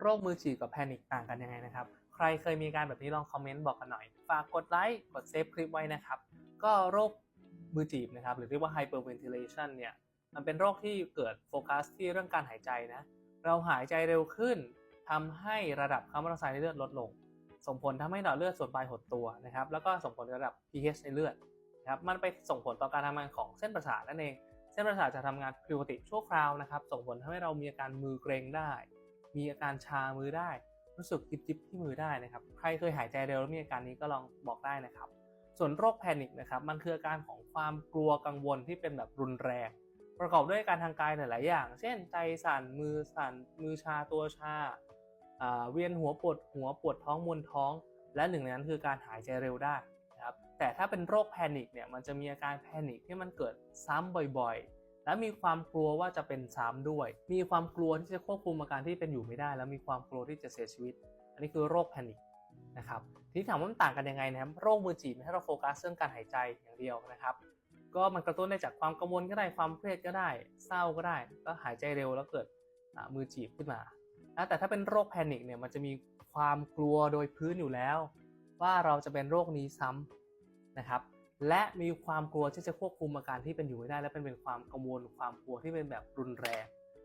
โรคมือจีบกับแพนิคต่างกันยังไงนะครับ ใครเคยมีการแบบนี้ลองคอมเมนต์บอกกันหน่อย ฝากกดไลค์กดเซฟคลิปไว้นะครับ ก็โรคมือจีบนะครับ หรือเรียกว่า hyperventilation เนี่ยมันเป็นโรคที่เกิดโฟกัสที่เรื่องการหายใจนะ เราหายใจเร็วขึ้นทำให้ระดับคาร์บอนไดออกไซด์ในเลือดลดลง ส่งผลทำให้หลอดเลือดส่วนปลายหดตัวนะครับ แล้วก็ส่งผลระดับ pH ในเลือดนะครับมันไปส่งผลต่อการทำงานของเส้นประสาทนั่นเอง เส้นประสาทจะทำงานผิดปกติชั่วคราวนะครับ ส่งผลทำให้เรามีอาการมือเกร็งได้ มีอาการชามือได้ รู้สึกจิบๆที่มือได้นะครับ ใครเคยหายใจเร็วแล้วมีอาการนี้ก็ลองบอกได้นะครับ ส่วนโรคแพนิคนะครับ มันคืออาการของความกลัวกังวลที่เป็นแบบรุนแรง ประกอบด้วยการทางกายหลาย ๆ อย่าง เช่น ใจสั่น มือสั่น มือชา ตัวชาอ่าเวียนหัวปวดหัวปวดท้องมวนท้อง และหนึ่งในนั้นคือการหายใจเร็วได้นะครับ แต่ถ้าเป็นโรคแพนิคเนี่ย มันจะมีอาการแพนิคที่มันเกิดซ้ำบ่อย ๆ และมีความกลัวว่าจะเป็นซ้ำด้วย มีความกลัวที่จะควบคุมอาการที่เป็นอยู่ไม่ได้ แล้วมีความกลัวที่จะเสียชีวิต อันนี้คือโรคแพนิคนะครับทีนี้ถามว่ามันต่างกันยังไงนะครับโรคมือจีบให้เราโฟกัสเรื่องการหายใจอย่างเดียวนะครับ ก็มันกระตุ้นได้จากความกังวลก็ได้ความเครียดก็ได้ เศร้าก็ได้ ก็หายใจเร็วแล้วเกิดมือจีบขึ้นมาแต่ถ้าเป็นโรคแพนิคเนี่ยมันจะมีความกลัวโดยพื้นอยู่แล้ว ว่าเราจะเป็นโรคนี้ซ้ำนะครับ และมีความกลัวที่จะควบคุมอาการที่เป็นอยู่ไม่ได้ และเป็นเป็นความกังวลความกลัวที่เป็นแบบรุนแรง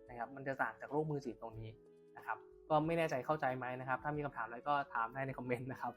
นะครับ มันจะต่างจากโรคมือจีบตรงนี้นะครับ ก็ไม่แน่ใจเข้าใจไหมนะครับ ถ้ามีคำถามอะไรก็ถามได้ในคอมเมนต์นะครับ